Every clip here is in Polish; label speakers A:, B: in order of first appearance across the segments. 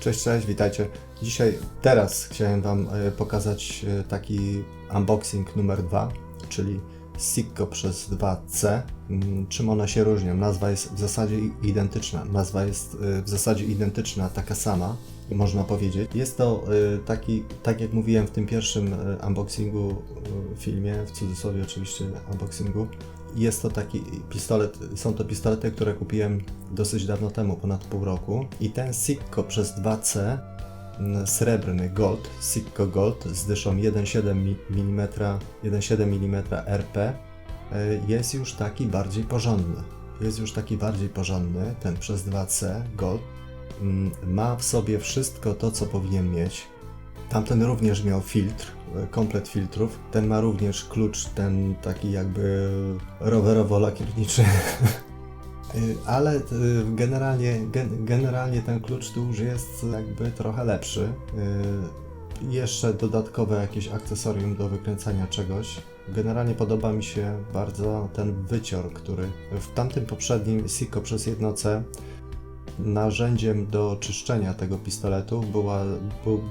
A: Cześć, cześć, witajcie. Dzisiaj, teraz chciałem Wam e, pokazać e, taki unboxing numer 2, czyli Sikko przez 2C. Mm, Czym one się różnią? Nazwa jest w zasadzie identyczna. Nazwa jest e, w zasadzie identyczna, taka sama, można powiedzieć. Jest to taki, tak jak mówiłem w tym pierwszym unboxingu, filmie, w cudzysłowie oczywiście unboxingu, jest to taki pistolet, są to pistolety, które kupiłem dosyć dawno temu, ponad pół roku. I ten Sikko przez 2C, mm, srebrny Gold, Sikko Gold z dyszą 1,7 mm, 1,7 mm RP, jest już taki bardziej porządny. Jest już taki bardziej porządny, ten przez 2C Gold. Mm, Ma w sobie wszystko to, co powinien mieć. Tamten również miał filtr, komplet filtrów. Ten ma również klucz, ten taki jakby rowerowo-lakierniczy. Ale y, generalnie, gen, generalnie ten klucz tu już jest jakby trochę lepszy. Y, Jeszcze dodatkowe jakieś akcesorium do wykręcania czegoś. Generalnie podoba mi się bardzo ten wycior, który w tamtym poprzednim Siko przez 1C narzędziem do czyszczenia tego pistoletu była,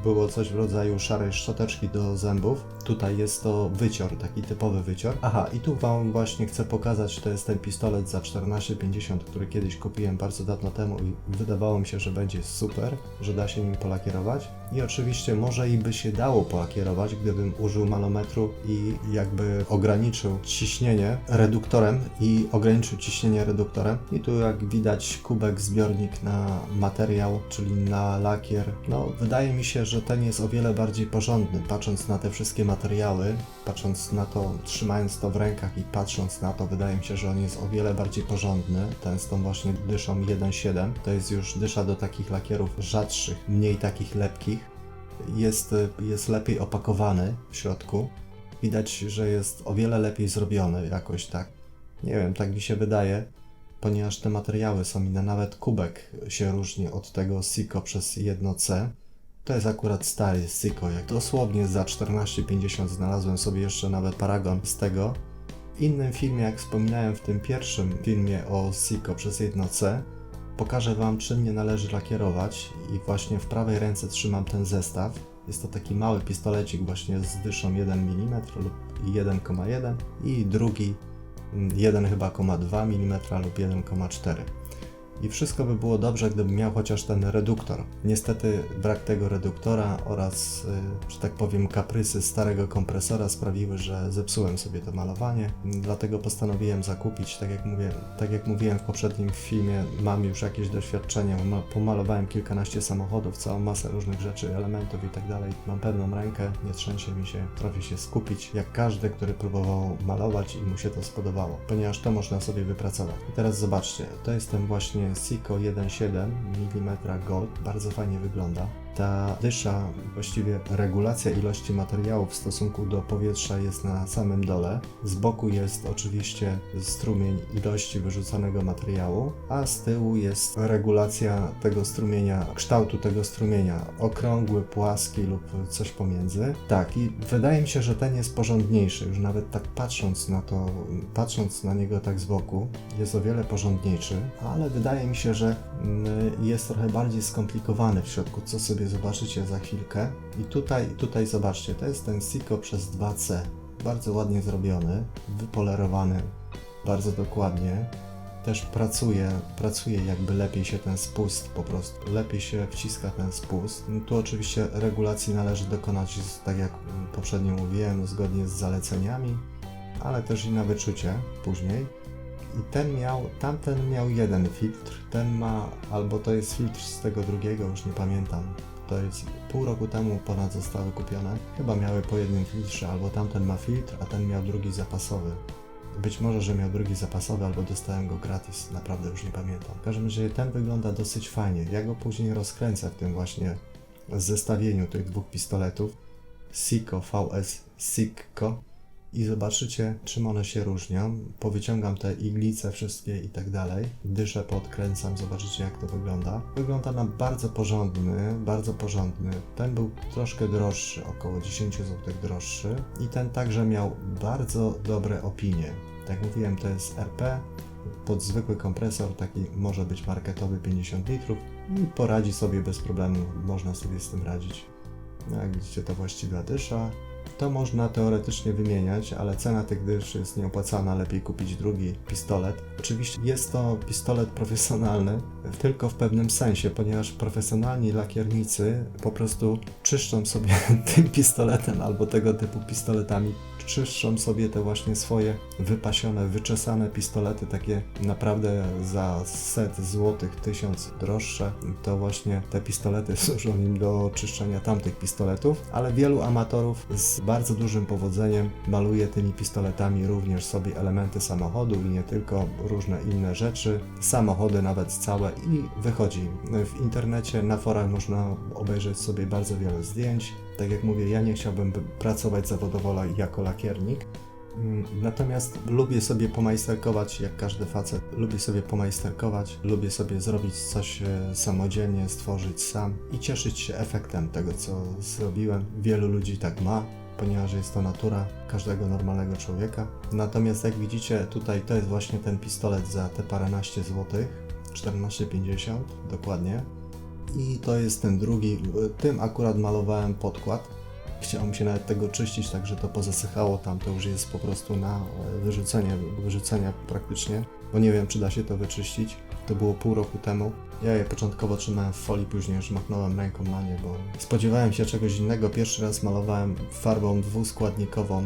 A: było coś w rodzaju szarej szczoteczki do zębów. Tutaj jest to wycior, taki typowy wycior. Aha, i tu Wam właśnie chcę pokazać, to jest ten pistolet za 14,50, który kiedyś kupiłem bardzo dawno temu i wydawało mi się, że będzie super, że da się nim polakierować. I oczywiście może i by się dało polakierować, gdybym użył manometru i jakby ograniczył ciśnienie reduktorem i ograniczył ciśnienie reduktorem. I tu jak widać kubek, zbiornik na materiał, czyli na lakier. No, wydaje mi się, że ten jest o wiele bardziej porządny, patrząc na te wszystkie materiały, patrząc na to, trzymając to w rękach i patrząc na to, wydaje mi się, że on jest o wiele bardziej porządny. Ten z tą właśnie dyszą 1.7. To jest już dysza do takich lakierów rzadszych, mniej takich lepkich. Jest, jest lepiej opakowany w środku. Widać, że jest o wiele lepiej zrobiony jakoś tak. Nie wiem, tak mi się wydaje ponieważ te materiały są inne, nawet kubek się różni od tego Siko przez 1C. To jest akurat stary Siko, jak dosłownie za 14,50 znalazłem sobie jeszcze nawet paragon z tego. W innym filmie, jak wspominałem w tym pierwszym filmie o Siko przez 1C, pokażę Wam czym nie należy lakierować i właśnie w prawej ręce trzymam ten zestaw. Jest to taki mały pistolecik właśnie z dyszą 1 mm lub 1,1 i drugi 1 chyba 2 mm lub 1,4. I wszystko by było dobrze, gdybym miał chociaż ten reduktor. Niestety brak tego reduktora oraz, y, że tak powiem, kaprysy starego kompresora sprawiły, że zepsułem sobie to malowanie. Dlatego postanowiłem zakupić, tak jak, mówię, tak jak mówiłem w poprzednim filmie, mam już jakieś doświadczenie, ma- pomalowałem kilkanaście samochodów, całą masę różnych rzeczy, elementów i tak dalej. Mam pewną rękę, nie trzęsie mi się, potrafię się skupić, jak każdy, który próbował malować i mu się to spodobało, ponieważ to można sobie wypracować. I teraz zobaczcie, to jest ten właśnie Siko 1,7 mm Gold, bardzo fajnie wygląda. Ta dysza, właściwie regulacja ilości materiału w stosunku do powietrza jest na samym dole. Z boku jest oczywiście strumień ilości wyrzucanego materiału, a z tyłu jest regulacja tego strumienia, kształtu tego strumienia, okrągły, płaski lub coś pomiędzy. Tak, i wydaje mi się, że ten jest porządniejszy, już nawet tak patrząc na to, patrząc na niego tak z boku, jest o wiele porządniejszy, ale wydaje mi się, że mm, jest trochę bardziej skomplikowany w środku, co sobie zobaczycie za chwilkę. I tutaj, tutaj zobaczcie, to jest ten Siko przez 2C, bardzo ładnie zrobiony, wypolerowany bardzo dokładnie. Też pracuje, pracuje jakby lepiej się ten spust po prostu, lepiej się wciska ten spust. Tu oczywiście regulacji należy dokonać, tak jak poprzednio mówiłem, zgodnie z zaleceniami, ale też i na wyczucie później. I ten miał, tamten miał jeden filtr, ten ma, albo to jest filtr z tego drugiego, już nie pamiętam. To jest pół roku temu ponad zostały kupione. Chyba miały po jednym filtrze, albo tamten ma filtr, a ten miał drugi zapasowy. Być może, że miał drugi zapasowy, albo dostałem go gratis, naprawdę już nie pamiętam. W każdym razie ten wygląda dosyć fajnie. Ja go później rozkręcę w tym właśnie zestawieniu tych dwóch pistoletów. Siko VS Sikko i zobaczycie, czym one się różnią. Powyciągam te iglice wszystkie i tak dalej. Dyszę podkręcam, zobaczycie jak to wygląda. Wygląda na bardzo porządny, bardzo porządny. Ten był troszkę droższy, około 10 zł droższy i ten także miał bardzo dobre opinie. Tak jak mówiłem, to jest RP, pod zwykły kompresor, taki może być marketowy 50 litrów i poradzi sobie bez problemu, można sobie z tym radzić. No, jak widzicie, to właściwa dysza. To można teoretycznie wymieniać, ale cena tych dysz jest nieopłacalna, lepiej kupić drugi pistolet. Oczywiście jest to pistolet profesjonalny, tylko w pewnym sensie, ponieważ profesjonalni lakiernicy po prostu czyszczą sobie tym pistoletem albo tego typu pistoletami, czyszczą sobie te właśnie swoje wypasione, wyczesane pistolety, takie naprawdę za set złotych, tysiąc droższe, to właśnie te pistolety służą im do czyszczenia tamtych pistoletów, ale wielu amatorów z bardzo dużym powodzeniem maluje tymi pistoletami również sobie elementy samochodu i nie tylko różne inne rzeczy, samochody nawet całe i wychodzi. W internecie, na forach można obejrzeć sobie bardzo wiele zdjęć. Tak jak mówię, ja nie chciałbym by- pracować zawodowo jako lakiernik, Mm, Natomiast lubię sobie pomajsterkować, jak każdy facet. Lubię sobie pomajsterkować, lubię sobie zrobić coś e, samodzielnie, stworzyć sam i cieszyć się efektem tego, co zrobiłem. Wielu ludzi tak ma, ponieważ jest to natura każdego normalnego człowieka. Natomiast jak widzicie, tutaj to jest właśnie ten pistolet za te paręnaście złotych, 14,50 dokładnie. I to jest ten drugi. Tym akurat malowałem podkład. Chciałem się nawet tego czyścić, także to pozasychało tam, to już jest po prostu na e, wyrzucenie, wyrzucenia praktycznie, bo nie wiem, czy da się to wyczyścić. To było pół roku temu. Ja je początkowo trzymałem w folii, później już machnąłem ręką na nie, bo spodziewałem się czegoś innego. Pierwszy raz malowałem farbą dwuskładnikową, e,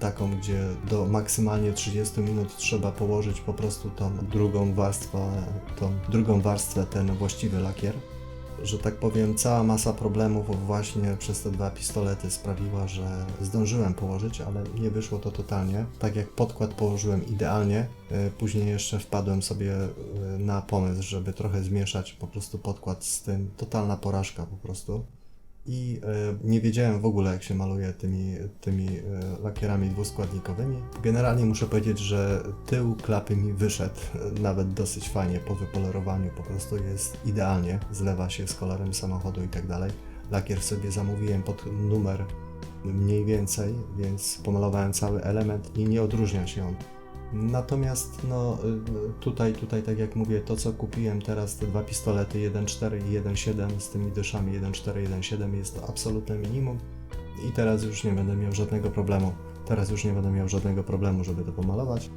A: taką, gdzie do maksymalnie 30 minut trzeba położyć po prostu tą drugą warstwę, tą drugą warstwę, ten właściwy lakier że tak powiem, cała masa problemów właśnie przez te dwa pistolety sprawiła, że zdążyłem położyć, ale nie wyszło to totalnie. Tak jak podkład położyłem idealnie, y, później jeszcze wpadłem sobie y, na pomysł, żeby trochę zmieszać po prostu podkład z tym. Totalna porażka po prostu. I y, nie wiedziałem w ogóle, jak się maluje tymi, tymi y, lakierami dwuskładnikowymi. Generalnie muszę powiedzieć, że tył klapy mi wyszedł y, nawet dosyć fajnie po wypolerowaniu. Po prostu jest idealnie, zlewa się z kolorem samochodu i tak dalej. Lakier sobie zamówiłem pod numer mniej więcej, więc pomalowałem cały element i nie odróżnia się on. Natomiast no y, tutaj, tutaj tak jak mówię, to co kupiłem teraz, te dwa pistolety 1.4 i 1.7 z tymi dyszami 1.4, 1.7 jest to absolutne minimum i teraz już nie będę miał żadnego problemu. Teraz już nie będę miał żadnego problemu, żeby to pomalować.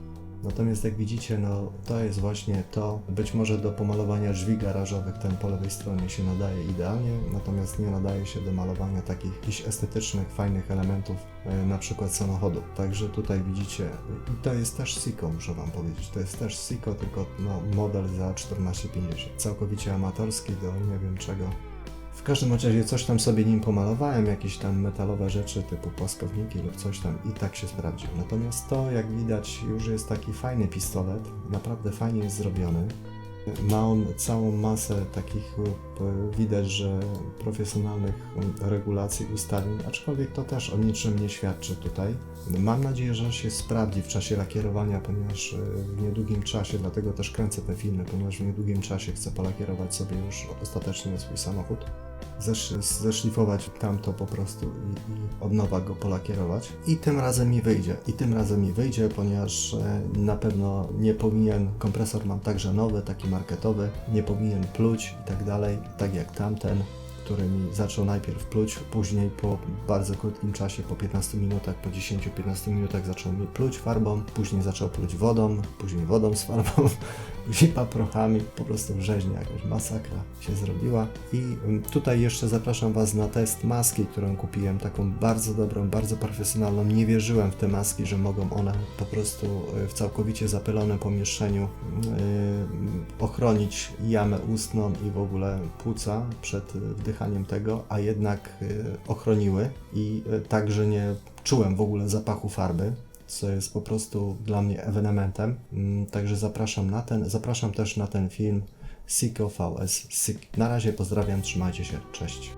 A: Natomiast jak widzicie, no to jest właśnie to, być może do pomalowania drzwi garażowych ten po lewej stronie się nadaje idealnie, natomiast nie nadaje się do malowania takich jakichś estetycznych, fajnych elementów, e, na przykład samochodu. Także tutaj widzicie, i to jest też Siko, muszę Wam powiedzieć, to jest też Siko, tylko no, model za 14,50. Całkowicie amatorski do nie wiem czego. W każdym razie coś tam sobie nim pomalowałem, jakieś tam metalowe rzeczy typu płaskowniki lub coś tam i tak się sprawdził. Natomiast to, jak widać, już jest taki fajny pistolet, naprawdę fajnie jest zrobiony. Ma on całą masę takich, e, widać, że profesjonalnych e, regulacji, ustawień, aczkolwiek to też o niczym nie świadczy tutaj. Mam nadzieję, że się sprawdzi w czasie lakierowania, ponieważ e, w niedługim czasie, dlatego też kręcę te filmy, ponieważ w niedługim czasie chcę polakierować sobie już ostatecznie swój samochód zesz, zeszlifować tamto po prostu i, i od nowa go polakierować. I tym razem mi wyjdzie. I tym razem mi wyjdzie, ponieważ e, na pewno nie powinien, kompresor mam także nowy, taki marketowy, nie powinien pluć i tak dalej, tak jak tamten który mi zaczął najpierw pluć, później po bardzo krótkim czasie, po 15 minutach, po 10-15 minutach zaczął mi pluć farbą, później zaczął pluć wodą, później wodą z farbą, później paprochami, po prostu rzeźnia, jakaś masakra się zrobiła. I mm, tutaj jeszcze zapraszam Was na test maski, którą kupiłem, taką bardzo dobrą, bardzo profesjonalną. Nie wierzyłem w te maski, że mogą one po prostu y, w całkowicie zapylonym pomieszczeniu y, ochronić jamę ustną i w ogóle płuca przed y, wdychaniem tego, a jednak y, ochroniły i y, także nie czułem w ogóle zapachu farby co jest po prostu dla mnie ewenementem. Mm, Także zapraszam na ten, zapraszam też na ten film Siko VS. Na razie pozdrawiam, trzymajcie się, cześć.